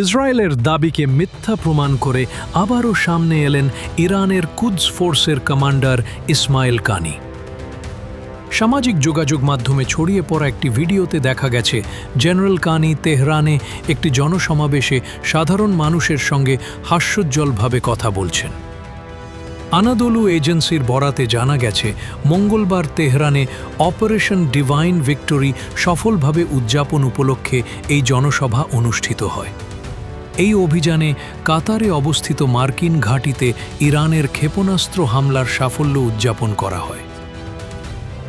ইসরায়েলের দাবিকে মিথ্যা প্রমাণ করে আবারও সামনে এলেন ইরানের কুদস ফোর্সের কমান্ডার ইসমাইল কানি। সামাজিক যোগাযোগ মাধ্যমে ছড়িয়ে পড়া একটি ভিডিওতে দেখা গেছে, জেনারেল কানি তেহরানে একটি জনসমাবেশে সাধারণ মানুষের সঙ্গে হাস্যোজ্জ্বলভাবে কথা বলছেন। আনাদোলু এজেন্সির বরাতে জানা গেছে, মঙ্গলবার তেহরানে অপারেশন ডিভাইন ভিক্টোরি সফলভাবে উদযাপন উপলক্ষে এই জনসভা অনুষ্ঠিত হয়। এই অভিযানে কাতারে অবস্থিত মার্কিন ঘাঁটিতে ইরানের ক্ষেপণাস্ত্র হামলার সাফল্য উদযাপন করা হয়।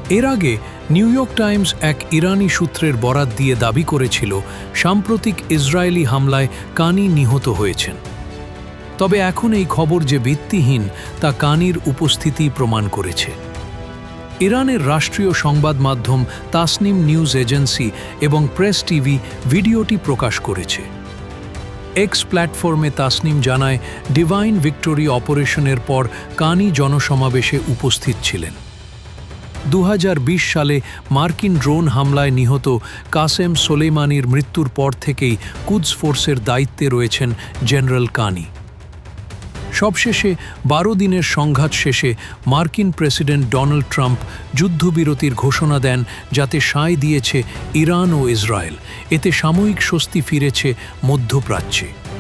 এর আগে নিউ ইয়র্ক টাইমস এক ইরানি সূত্রের বরাত দিয়ে দাবি করেছিল, সাম্প্রতিক ইসরায়েলি হামলায় কানি নিহত হয়েছেন। তবে এখন এই খবর যে ভিত্তিহীন, তা কানির উপস্থিতি প্রমাণ করেছে। ইরানের রাষ্ট্রীয় সংবাদ মাধ্যম তাসনিম নিউজ এজেন্সি এবং প্রেস টিভি ভিডিওটি প্রকাশ করেছে। এক্স প্ল্যাটফর্মে তাসনিম জানায় ডিভাইন ভিক্টোরি অপারেশনের পর কানি জনসমাবেশে উপস্থিত ছিলেন। দু হাজার বিশ সালে মার্কিন ড্রোন হামলায় নিহত কাসেম সোলেমানির মৃত্যুর পর থেকেই কুদস ফোর্সের দায়িত্বে রয়েছেন জেনারেল কানি। সবশেষে বারো দিনের সংঘাত শেষে মার্কিন প্রেসিডেন্ট ডোনাল্ড ট্রাম্প যুদ্ধবিরতির ঘোষণা দেন, যাতে সায় দিয়েছে ইরান ও ইসরায়েল। এতে সাময়িক স্বস্তি ফিরেছে মধ্যপ্রাচ্যে।